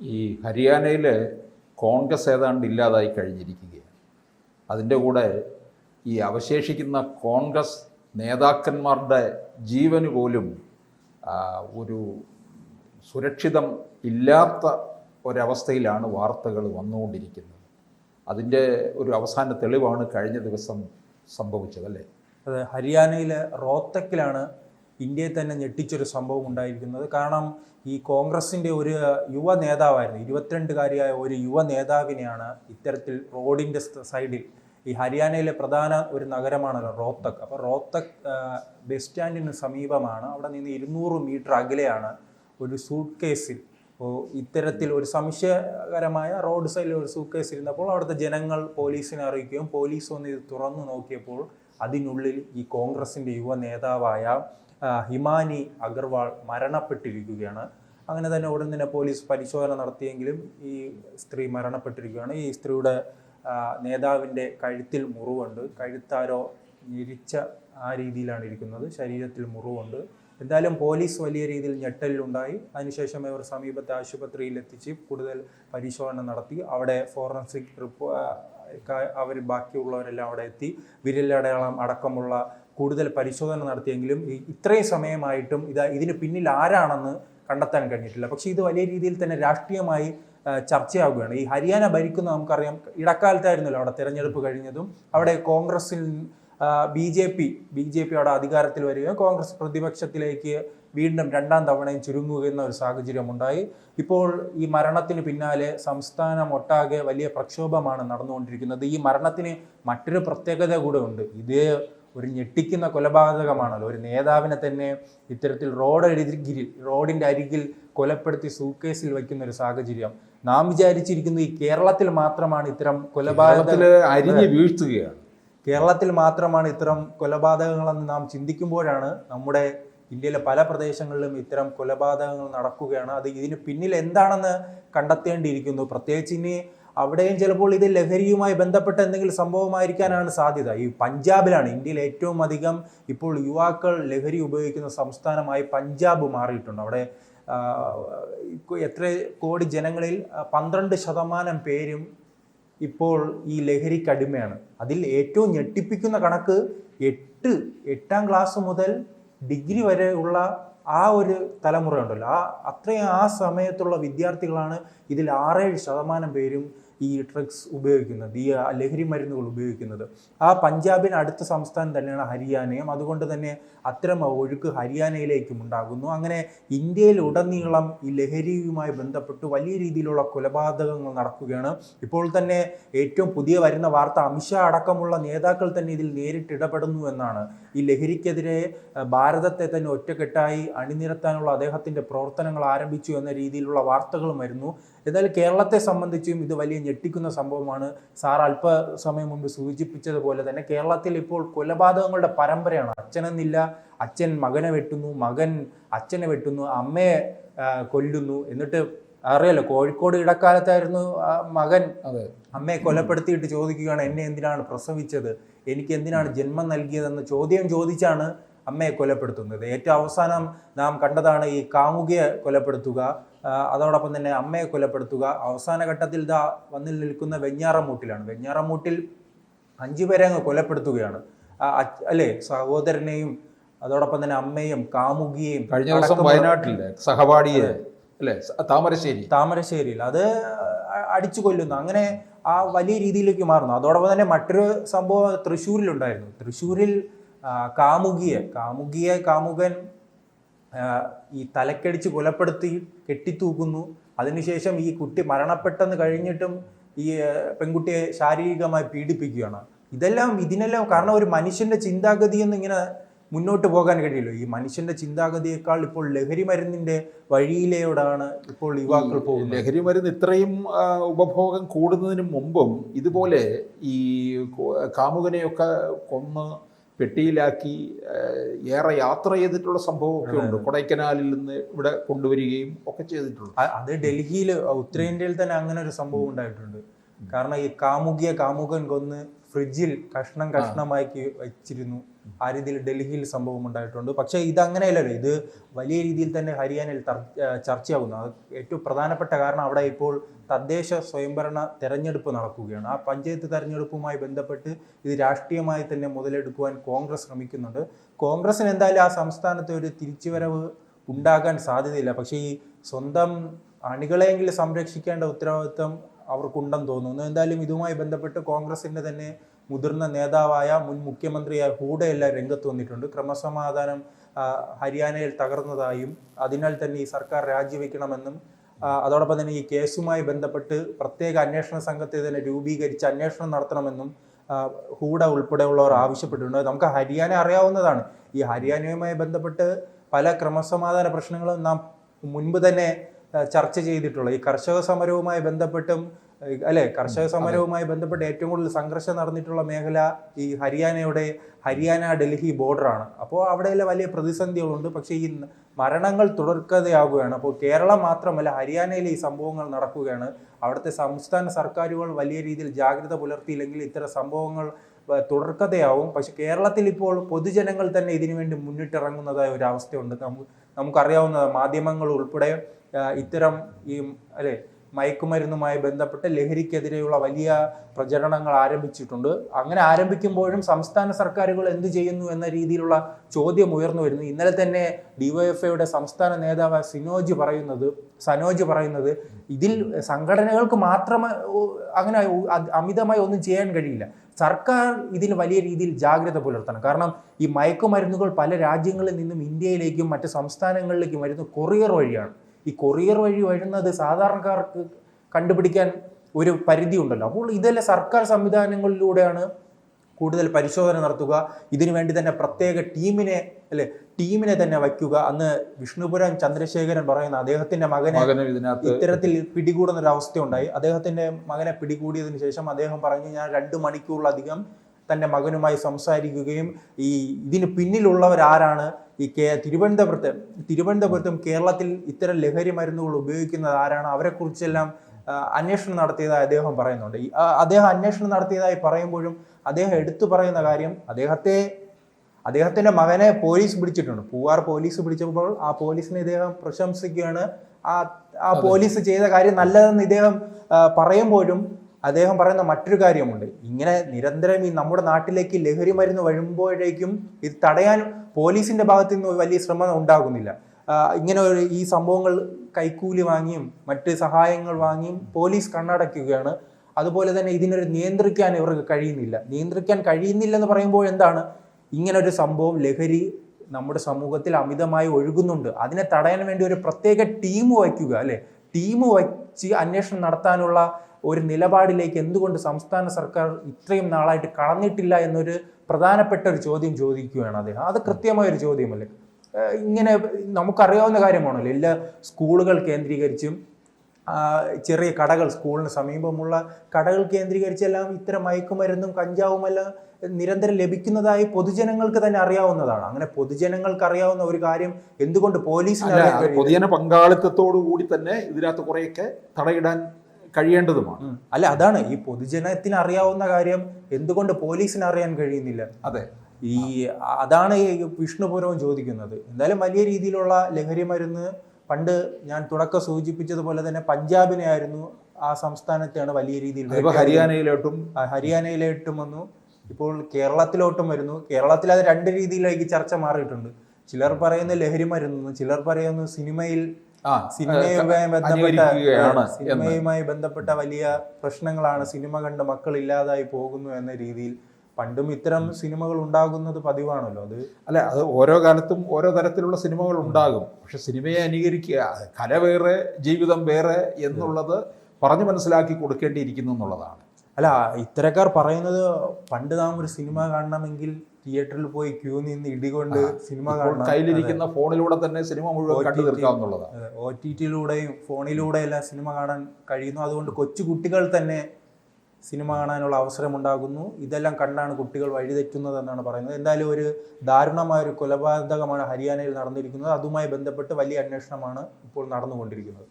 ഈ ഹരിയാനയിൽ കോൺഗ്രസ് ഏതാണ്ട് ഇല്ലാതായി കഴിഞ്ഞിരിക്കുകയാണ്. അതിന്റെ കൂടെ ഈ അവശേഷിക്കുന്ന കോൺഗ്രസ് നേതാക്കന്മാരുടെ ജീവന് പോലും ഒരു സുരക്ഷിതം ഇല്ലാത്ത ഒരവസ്ഥയിലാണ് വാർത്തകൾ വന്നുകൊണ്ടിരിക്കുന്നത്. അതിന്റെ ഒരു അവസാന തെളിവാണ് കഴിഞ്ഞ ദിവസം സംഭവിച്ചത് അല്ലേ? അത് ഹരിയാനയിലെ റോത്തക്കിലാണ് ഇന്ത്യയെ തന്നെ ഞെട്ടിച്ചൊരു സംഭവം ഉണ്ടായിരിക്കുന്നത്. കാരണം ഈ കോൺഗ്രസിന്റെ ഒരു യുവ നേതാവായിരുന്നു ഇരുപത്തിരണ്ടുകാരിയായ ഒരു യുവ നേതാവിനെയാണ് ഇത്തരത്തിൽ റോഡിന്റെ സൈഡിൽ ഈ ഹരിയാനയിലെ പ്രധാന ഒരു നഗരമാണല്ലോ റോത്തക്. അപ്പോൾ റോത്തക് ബസ് സ്റ്റാൻഡിന് സമീപമാണ്. അവിടെ നിന്ന് ഇരുന്നൂറ് മീറ്റർ അകലെയാണ് ഒരു സൂട്ട് കേസിൽ ഇത്തരത്തിൽ ഒരു സംശയകരമായ റോഡ് സൈഡിൽ ഒരു സൂട്ട് കേസ് ഇരുന്നപ്പോൾ അവിടുത്തെ ജനങ്ങൾ പോലീസിനെ അറിയിക്കുകയും പോലീസ് വന്ന് ഇത് തുറന്നു നോക്കിയപ്പോൾ അതിനുള്ളിൽ ഈ കോൺഗ്രസിന്റെ യുവ നേതാവായ ഹിമാനി അഗർവാൾ മരണപ്പെട്ടിരിക്കുകയാണ്. അങ്ങനെ തന്നെ ഉടൻ തന്നെ പോലീസ് പരിശോധന നടത്തിയെങ്കിലും ഈ സ്ത്രീ മരണപ്പെട്ടിരിക്കുകയാണ്. ഈ സ്ത്രീയുടെ നേതാവിന്റെ കഴുത്തിൽ മുറിവുണ്ട്. കഴുത്താരോ ഞെരിച്ച ആ രീതിയിലാണ് ഇരിക്കുന്നത്. ശരീരത്തിൽ മുറിവുണ്ട്. എന്തായാലും പോലീസ് വലിയ രീതിയിൽ ഞെട്ടലിലുണ്ടായി. അതിനുശേഷം ഇവർ സമീപത്തെ ആശുപത്രിയിൽ എത്തിച്ച് കൂടുതൽ പരിശോധന നടത്തി. അവിടെ ഫോറൻസിക് റിപ്പോ അവർ ബാക്കിയുള്ളവരെല്ലാം അവിടെ എത്തി. വിരലടയാളം അടക്കമുള്ള കൂടുതൽ പരിശോധന നടത്തിയെങ്കിലും ഇത്രയും സമയമായിട്ടും ഇത് ഇതിന് പിന്നിൽ ആരാണെന്ന് കണ്ടെത്താൻ കഴിഞ്ഞിട്ടില്ല. പക്ഷേ ഇത് വലിയ രീതിയിൽ തന്നെ രാഷ്ട്രീയമായി ചർച്ചയാവുകയാണ്. ഈ ഹരിയാന ഭരിക്കുന്ന നമുക്കറിയാം ഇടക്കാലത്തായിരുന്നല്ലോ അവിടെ തിരഞ്ഞെടുപ്പ് കഴിഞ്ഞതും. അവിടെ കോൺഗ്രസിൽ B J P B J P അവിടെ അധികാരത്തിൽ വരികയും കോൺഗ്രസ് പ്രതിപക്ഷത്തിലേക്ക് വീണ്ടും രണ്ടാം തവണയും ചുരുങ്ങുകയെന്ന ഒരു സാഹചര്യം ഉണ്ടായി ഇപ്പോൾ ഈ മരണത്തിന് പിന്നാലെ സംസ്ഥാനം ഒട്ടാകെ വലിയ പ്രക്ഷോഭമാണ് നടന്നുകൊണ്ടിരിക്കുന്നത്. ഈ മരണത്തിന് മറ്റൊരു പ്രത്യേകത കൂടെ ഉണ്ട്. ഇത് ഒരു ഞെട്ടിക്കുന്ന കൊലപാതകമാണല്ലോ. ഒരു നേതാവിനെ തന്നെ ഇത്തരത്തിൽ റോഡ് അരികിൽ റോഡിന്റെ അരികിൽ കൊലപ്പെടുത്തി സൂക്കേസിൽ വയ്ക്കുന്ന ഒരു സാഹചര്യം. നാം വിചാരിച്ചിരിക്കുന്നത് ഈ കേരളത്തിൽ മാത്രമാണ് ഇത്തരം കൊലപാതകത്തിൽ അരിഞ്ഞ് വീഴ്ത്തുകയാണ്. കേരളത്തിൽ മാത്രമാണ് ഇത്തരം കൊലപാതകങ്ങളെന്ന് നാം ചിന്തിക്കുമ്പോഴാണ് നമ്മുടെ ഇന്ത്യയിലെ പല പ്രദേശങ്ങളിലും ഇത്തരം കൊലപാതകങ്ങൾ നടക്കുകയാണ്. അത് ഇതിന് പിന്നിൽ എന്താണെന്ന് കണ്ടെത്തേണ്ടിയിരിക്കുന്നു? പ്രത്യേകിച്ച് ഇനി അവിടെയും ചിലപ്പോൾ ഇത് ലഹരിയുമായി ബന്ധപ്പെട്ട എന്തെങ്കിലും സംഭവമായിരിക്കാനാണ് സാധ്യത. ഈ പഞ്ചാബിലാണ് ഇന്ത്യയിൽ ഏറ്റവും അധികം ഇപ്പോൾ യുവാക്കൾ ലഹരി ഉപയോഗിക്കുന്ന സംസ്ഥാനമായി പഞ്ചാബ് മാറിയിട്ടുണ്ട്. അവിടെ എത്ര കോടി ജനങ്ങളിൽ പന്ത്രണ്ട് ശതമാനം പേരും ഇപ്പോൾ ഈ ലഹരിക്കടിമയാണ് അതിൽ ഏറ്റവും ഞെട്ടിപ്പിക്കുന്ന കണക്ക് എട്ട് എട്ടാം ക്ലാസ് മുതൽ ഡിഗ്രി വരെയുള്ള ആ ഒരു തലമുറ ഉണ്ടല്ലോ. ആ അത്രയും ആ സമയത്തുള്ള വിദ്യാർത്ഥികളാണ് ഇതിൽ ആറേഴ് ശതമാനം പേരും ഈ ഡ്രഗ്സ് ഉപയോഗിക്കുന്നത് ഈ ലഹരി മരുന്നുകൾ ഉപയോഗിക്കുന്നത്. ആ പഞ്ചാബിന് അടുത്ത സംസ്ഥാനം തന്നെയാണ് ഹരിയാനയും. അതുകൊണ്ട് തന്നെ അത്തരം ഒഴുക്ക് ഹരിയാനയിലേക്കും ഉണ്ടാകുന്നു. അങ്ങനെ ഇന്ത്യയിൽ ഉടനീളം ഈ ലഹരിയുമായി ബന്ധപ്പെട്ട് വലിയ രീതിയിലുള്ള കൊലപാതകങ്ങൾ നടക്കുകയാണ്. ഇപ്പോൾ തന്നെ ഏറ്റവും പുതിയ വരുന്ന വാർത്ത അമിത്ഷാ അടക്കമുള്ള നേതാക്കൾ തന്നെ ഇതിൽ നേരിട്ട് ഇടപെടുന്നു എന്നാണ്. ഈ ലഹരിക്കെതിരെ ഭാരതത്തെ തന്നെ ഒറ്റക്കെട്ടായി അണിനിരത്താനുള്ള അദ്ദേഹത്തിന്റെ പ്രവർത്തനങ്ങൾ ആരംഭിച്ചു എന്ന രീതിയിലുള്ള വാർത്തകളും വരുന്നു. എന്നാൽ കേരളത്തെ സംബന്ധിച്ചും ഇത് വലിയ ഞെട്ടിക്കുന്ന സംഭവമാണ്. സാർ അല്പസമയം മുമ്പ് സൂചിപ്പിച്ചതുപോലെ തന്നെ കേരളത്തിൽ ഇപ്പോൾ കൊലപാതകങ്ങളുടെ പരമ്പരയാണ്. അച്ഛനെന്നില്ല അച്ഛൻ മകനെ വെട്ടുന്നു മകൻ അച്ഛനെ വെട്ടുന്നു അമ്മയെ കൊല്ലുന്നു. എന്നിട്ട് അറിയാലോ കോഴിക്കോട് ഇടക്കാലത്തായിരുന്നു മകൻ അതെ. അമ്മയെ കൊലപ്പെടുത്തിയിട്ട് ചോദിക്കുകയാണ് എന്നെ എന്തിനാണ് പ്രസവിച്ചത്? എനിക്ക് എന്തിനാണ് ജന്മം നൽകിയതെന്ന്? ചോദ്യം ചോദിച്ചാണ് അമ്മയെ കൊലപ്പെടുത്തുന്നത്. ഏറ്റവും അവസാനം നാം കണ്ടതാണ് ഈ കാമുകിയെ കൊലപ്പെടുത്തുക. അതോടൊപ്പം തന്നെ അമ്മയെ കൊലപ്പെടുത്തുക. അവസാന ഘട്ടത്തിൽ ഇതാ വന്നിൽ നിൽക്കുന്ന വെഞ്ഞാറമൂട്ടിലാണ്. വെഞ്ഞാറമൂട്ടിൽ അഞ്ചു പേരെ അങ്ങ് കൊലപ്പെടുത്തുകയാണ്. അല്ലെ? സഹോദരനെയും അതോടൊപ്പം തന്നെ അമ്മയും കാമുകിയെയും കഴിഞ്ഞ ദിവസം വയനാട്ടിൽ വയനാട്ടിലെ സഹപാഠിയെ അല്ലേ? താമരശ്ശേരി. താമരശ്ശേരിയിൽ. അത് അടിച്ചു കൊല്ലുന്നു. അങ്ങനെ ആ വലിയ രീതിയിലേക്ക് മാറുന്നു. അതോടൊപ്പം തന്നെ മറ്റൊരു സംഭവം തൃശ്ശൂരിലുണ്ടായിരുന്നു. തൃശ്ശൂരിൽ കാമുകിയെ കാമുകിയെ കാമുകൻ ഈ തലക്കടിച്ച് കൊലപ്പെടുത്തി കെട്ടിത്തൂക്കുന്നു. അതിനുശേഷം ഈ കുട്ടി മരണപ്പെട്ടെന്ന് കഴിഞ്ഞിട്ടും ഈ പെൺകുട്ടിയെ ശാരീരികമായി പീഡിപ്പിക്കുകയാണ്. ഇതെല്ലാം ഇതിനെല്ലാം കാരണം ഒരു മനുഷ്യന്റെ ചിന്താഗതിയൊന്നും ഇങ്ങനെ മുന്നോട്ട് പോകാൻ കഴിയില്ല. ഈ മനുഷ്യന്റെ ചിന്താഗതിയേക്കാൾ ഇപ്പോൾ ലഹരി മരുന്നിന്റെ വഴിയിലൂടെയാണ് ഇപ്പോൾ യുവാക്കൾ പോകുന്നത്. ലഹരി മരുന്ന് ഇത്രയും ഉപഭോഗം കൂടുന്നതിന് മുമ്പും ഇതുപോലെ ഈ കാമുകനെയൊക്കെ കൊന്ന് പെട്ടിയിലാക്കി ഏറെ യാത്ര ചെയ്തിട്ടുള്ള സംഭവമൊക്കെ ഉണ്ട്. കൊടൈക്കനാലിൽ നിന്ന് ഇവിടെ കൊണ്ടുവരികയും ഒക്കെ ചെയ്തിട്ടുണ്ട്. അത് ഡൽഹിയിൽ ഉത്തരേന്ത്യയിൽ തന്നെ അങ്ങനെ ഒരു സംഭവം ഉണ്ടായിട്ടുണ്ട്. കാരണം ഈ കാമുകിയ കാമുകൻ കൊന്ന് ഫ്രിഡ്ജിൽ കഷ്ണം കഷ്ണമാക്കി വെച്ചിരുന്നു. ആ രീതിയിൽ ഡൽഹിയിൽ സംഭവം ഉണ്ടായിട്ടുണ്ട്. പക്ഷേ ഇത് അങ്ങനെയല്ലല്ലോ ഇത് വലിയ രീതിയിൽ തന്നെ ഹരിയാനയിൽ ചർച്ചയാകുന്നു ഏറ്റവും പ്രധാനപ്പെട്ട കാരണം അവിടെ ഇപ്പോൾ തദ്ദേശ സ്വയംഭരണ തെരഞ്ഞെടുപ്പ് നടക്കുകയാണ്. ആ പഞ്ചായത്ത് തെരഞ്ഞെടുപ്പുമായി ബന്ധപ്പെട്ട് ഇത് രാഷ്ട്രീയമായി തന്നെ മുതലെടുക്കുവാൻ കോൺഗ്രസ് ശ്രമിക്കുന്നുണ്ട്. കോൺഗ്രസിന് എന്തായാലും ആ സംസ്ഥാനത്തെ ഒരു തിരിച്ചുവരവ് ഉണ്ടാകാൻ സാധ്യതയില്ല. പക്ഷേ ഈ സ്വന്തം അണികളെങ്കിലും സംരക്ഷിക്കേണ്ട ഉത്തരവാദിത്വം അവർക്കുണ്ടെന്ന് തോന്നുന്നു. എന്തായാലും ഇതുമായി ബന്ധപ്പെട്ട് കോൺഗ്രസിന്റെ തന്നെ മുതിർന്ന നേതാവായ മുൻ മുഖ്യമന്ത്രിയായ ഹൂഡയെല്ലാം രംഗത്ത് വന്നിട്ടുണ്ട്. ക്രമസമാധാനം ഹരിയാനയിൽ തകർന്നതായും അതിനാൽ തന്നെ ഈ സർക്കാർ രാജിവെക്കണമെന്നും അതോടൊപ്പം തന്നെ ഈ കേസുമായി ബന്ധപ്പെട്ട് പ്രത്യേക അന്വേഷണ സംഘത്തെ തന്നെ രൂപീകരിച്ച് അന്വേഷണം നടത്തണമെന്നും ഹൂഡ ഉൾപ്പെടെയുള്ളവർ ആവശ്യപ്പെട്ടിട്ടുണ്ട്. നമുക്ക് ഹരിയാന അറിയാവുന്നതാണ്. ഈ ഹരിയാനയുമായി ബന്ധപ്പെട്ട് പല ക്രമസമാധാന പ്രശ്നങ്ങളും നാം മുൻപ് തന്നെ ചർച്ച ചെയ്തിട്ടുള്ള ഈ കർഷക സമരവുമായി ബന്ധപ്പെട്ടും അല്ലെ? കർഷക സമരവുമായി ബന്ധപ്പെട്ട് ഏറ്റവും കൂടുതൽ സംഘർഷം നടന്നിട്ടുള്ള മേഖല ഈ ഹരിയാനയുടെ ഹരിയാന ഡൽഹി ബോർഡറാണ്. അപ്പോൾ അവിടെയെല്ലാം വലിയ പ്രതിസന്ധികളുണ്ട്. പക്ഷേ ഈ മരണങ്ങൾ തുടർക്കഥയാകുകയാണ് അപ്പോൾ കേരളം മാത്രമല്ല ഹരിയാനയിൽ ഈ സംഭവങ്ങൾ നടക്കുകയാണ്. അവിടുത്തെ സംസ്ഥാന സർക്കാരുകൾ വലിയ രീതിയിൽ ജാഗ്രത പുലർത്തിയില്ലെങ്കിൽ ഇത്തരം സംഭവങ്ങൾ തുടർക്കഥയാവും. പക്ഷെ കേരളത്തിൽ ഇപ്പോൾ പൊതുജനങ്ങൾ തന്നെ ഇതിനു വേണ്ടി മുന്നിട്ടിറങ്ങുന്നതായ ഒരു അവസ്ഥയുണ്ട് നമുക്ക് നമുക്കറിയാവുന്ന മാധ്യമങ്ങൾ ഉൾപ്പെടെ ഇത്തരം ഈ അല്ലെ മയക്കുമരുന്നുമായി ബന്ധപ്പെട്ട് ലഹരിക്കെതിരെയുള്ള വലിയ പ്രചരണങ്ങൾ ആരംഭിച്ചിട്ടുണ്ട്. അങ്ങനെ ആരംഭിക്കുമ്പോഴും സംസ്ഥാന സർക്കാരുകൾ എന്ത് ചെയ്യുന്നു എന്ന രീതിയിലുള്ള ചോദ്യം ഉയർന്നു വരുന്നു. ഇന്നലെ തന്നെ ഡിവൈഎഫ്ഐയുടെ സംസ്ഥാന നേതാവ് സിനോജ് പറയുന്നത് സനോജ് പറയുന്നത് ഇതിൽ സംഘടനകൾക്ക് മാത്രമേ അങ്ങനെ അമിതമായി ഒന്നും ചെയ്യാൻ കഴിയില്ല. സർക്കാർ ഇതിൽ വലിയ രീതിയിൽ ജാഗ്രത പുലർത്തണം. കാരണം ഈ മയക്കുമരുന്നുകൾ പല രാജ്യങ്ങളിൽ നിന്നും ഇന്ത്യയിലേക്കും മറ്റ് സംസ്ഥാനങ്ങളിലേക്കും വരുന്ന കൊറിയർ വഴിയാണ്. ഈ കൊറിയർ വഴി വരുന്നത് സാധാരണക്കാർക്ക് കണ്ടുപിടിക്കാൻ ഒരു പരിധി ഉണ്ടല്ലോ. അപ്പോൾ ഇതെല്ലാം സർക്കാർ സംവിധാനങ്ങളിലൂടെയാണ് കൂടുതൽ പരിശോധന നടത്തുക. ഇതിനു വേണ്ടി തന്നെ പ്രത്യേക ടീമിനെ അല്ലെ ടീമിനെ തന്നെ വയ്ക്കുക. അന്ന് വിഷ്ണുപുരം ചന്ദ്രശേഖരൻ പറയുന്ന അദ്ദേഹത്തിന്റെ മകനെ ഇത്തരത്തിൽ പിടികൂടുന്ന ഒരു അവസ്ഥ ഉണ്ടായി അദ്ദേഹത്തിന്റെ മകനെ പിടികൂടിയതിനു ശേഷം അദ്ദേഹം പറഞ്ഞു ഞാൻ രണ്ട് മണിക്കൂറിലധികം തന്റെ മകനുമായി സംസാരിക്കുകയും ഈ ഇതിന് പിന്നിലുള്ളവരാരാണ് ഈ കേ തിരുവനന്തപുരത്ത് തിരുവനന്തപുരത്തും കേരളത്തിൽ ഇത്തരം ലഹരി മരുന്നുകൾ ഉപയോഗിക്കുന്നത് ആരാണ്? അവരെക്കുറിച്ചെല്ലാം അന്വേഷണം നടത്തിയതായി അദ്ദേഹം പറയുന്നുണ്ട്. അദ്ദേഹം അന്വേഷണം നടത്തിയതായി പറയുമ്പോഴും അദ്ദേഹം എടുത്തു പറയുന്ന കാര്യം അദ്ദേഹത്തെ അദ്ദേഹത്തിന്റെ മകനെ പോലീസ് പിടിച്ചിട്ടുണ്ട്. പൂവാർ പോലീസ് പിടിച്ചപ്പോൾ ആ പോലീസിനെ ഇദ്ദേഹം പ്രശംസിക്കുകയാണ്. ആ ആ പോലീസ് ചെയ്ത കാര്യം നല്ലതെന്ന് ഇദ്ദേഹം പറയുമ്പോഴും അദ്ദേഹം പറയുന്ന മറ്റൊരു കാര്യമുണ്ട്. ഇങ്ങനെ നിരന്തരം ഈ നമ്മുടെ നാട്ടിലേക്ക് ലഹരി മരുന്ന് വരുമ്പോഴേക്കും ഇത് തടയാൻ പോലീസിന്റെ ഭാഗത്തു നിന്ന് വലിയ ശ്രമം ഉണ്ടാകുന്നില്ല. ഇങ്ങനെ ഈ സംഭവങ്ങൾ കൈക്കൂലി വാങ്ങിയും മറ്റ് സഹായങ്ങൾ വാങ്ങിയും പോലീസ് കണ്ണടയ്ക്കുകയാണ്. അതുപോലെ തന്നെ ഇതിനൊരു നിയന്ത്രിക്കാൻ ഇവർക്ക് കഴിയുന്നില്ല. നിയന്ത്രിക്കാൻ കഴിയുന്നില്ല എന്ന് പറയുമ്പോൾ എന്താണ്? ഇങ്ങനെ ഒരു സംഭവം ലഹരി നമ്മുടെ സമൂഹത്തിൽ അമിതമായി ഒഴുകുന്നുണ്ട്. അതിനെ തടയാൻ വേണ്ടി ഒരു പ്രത്യേക ടീം വയ്ക്കുക അല്ലെ? ടീം വച്ച് അന്വേഷണം നടത്താനുള്ള ഒരു നിലപാടിലേക്ക് എന്തുകൊണ്ട് സംസ്ഥാന സർക്കാർ ഇത്രയും നാളായിട്ട് കടന്നിട്ടില്ല എന്നൊരു പ്രധാനപ്പെട്ട ഒരു ചോദ്യം ചോദിക്കുകയാണ് അദ്ദേഹം. അത് കൃത്യമായ ഒരു ചോദ്യമല്ലേ? ഇങ്ങനെ നമുക്കറിയാവുന്ന കാര്യമാണല്ലോ. എല്ലാ സ്കൂളുകൾ കേന്ദ്രീകരിച്ചും ചെറിയ കടകൾ സ്കൂളിന് സമീപമുള്ള കടകൾ കേന്ദ്രീകരിച്ചെല്ലാം ഇത്തരം മയക്കുമരുന്നും കഞ്ചാവുമെല്ലാം നിരന്തരം ലഭിക്കുന്നതായി പൊതുജനങ്ങൾക്ക് തന്നെ അറിയാവുന്നതാണ്. അങ്ങനെ പൊതുജനങ്ങൾക്ക് അറിയാവുന്ന ഒരു കാര്യം എന്തുകൊണ്ട് പോലീസിന്? പൊതുജന പങ്കാളിത്തത്തോടു കൂടി തന്നെ ഇതിനകത്ത് കുറെയൊക്കെ തടയിടാൻ കഴിയേണ്ടതുമാണ്. അല്ല അതാണ് ഈ പൊതുജനത്തിന് അറിയാവുന്ന കാര്യം. എന്തുകൊണ്ട് പോലീസിന് അറിയാൻ കഴിയുന്നില്ല? അതെ. ഈ അതാണ് വിഷ്ണുപുരവും ചോദിക്കുന്നത്. എന്തായാലും വലിയ രീതിയിലുള്ള ലഹരി മരുന്ന് പണ്ട് ഞാൻ തുടക്കം സൂചിപ്പിച്ചതുപോലെ തന്നെ പഞ്ചാബിനെ ആയിരുന്നു ആ സംസ്ഥാനത്തെയാണ് വലിയ രീതിയിൽ. ഹരിയാനയിലോട്ടും ഹരിയാനയിലോട്ടും വന്നു. ഇപ്പോൾ കേരളത്തിലോട്ടും വരുന്നു. കേരളത്തിൽ അത് രണ്ട് രീതിയിലേക്ക് ചർച്ച മാറിയിട്ടുണ്ട്. ചിലർ പറയുന്ന ലഹരി മരുന്ന് ചിലർ പറയുന്നു സിനിമയിൽ സിനിമയുമായി ബന്ധപ്പെട്ട സിനിമയുമായി ബന്ധപ്പെട്ട വലിയ പ്രശ്നങ്ങളാണ് സിനിമ കണ്ട് മക്കൾ ഇല്ലാതായി പോകുന്നു എന്ന രീതിയിൽ. പണ്ടും ഇത്തരം സിനിമകൾ ഉണ്ടാകുന്നത് പതിവാണല്ലോ. അത് അല്ല അത് ഓരോ കാലത്തും ഓരോ തരത്തിലുള്ള സിനിമകൾ ഉണ്ടാകും. പക്ഷെ സിനിമയെ അനുകരിക്കുക കല വേറെ ജീവിതം വേറെ എന്നുള്ളത് പറഞ്ഞു മനസ്സിലാക്കി കൊടുക്കേണ്ടിയിരിക്കുന്നു എന്നുള്ളതാണ്. അല്ല ഇത്തരക്കാർ പറയുന്നത് പണ്ട് നാം ഒരു സിനിമ കാണണമെങ്കിൽ തിയേറ്ററിൽ പോയി ക്യൂ നിന്ന് ഇടികൊണ്ട് സിനിമ കയ്യിലിരിക്കുന്ന ഫോണിലൂടെ തന്നെ സിനിമ മുഴുവൻ കണ്ടു തീർക്കാവുന്നതാണ് ഒ ടി ടിയിലൂടെയും ഫോണിലൂടെ എല്ലാം സിനിമ കാണാൻ കഴിയുന്നു. അതുകൊണ്ട് കൊച്ചു കുട്ടികൾ തന്നെ സിനിമ കാണാനുള്ള അവസരമുണ്ടാകുന്നു. ഇതെല്ലാം കണ്ടാണ് കുട്ടികൾ വഴിതെറ്റുന്നത് എന്നാണ് പറയുന്നത്. എന്തായാലും ഒരു ദാരുണമായ ഒരു കൊലപാതകമാണ് ഹരിയാനയിൽ നടന്നിരിക്കുന്നത്. അതുമായി ബന്ധപ്പെട്ട് വലിയ അന്വേഷണമാണ് ഇപ്പോൾ നടന്നുകൊണ്ടിരിക്കുന്നത്.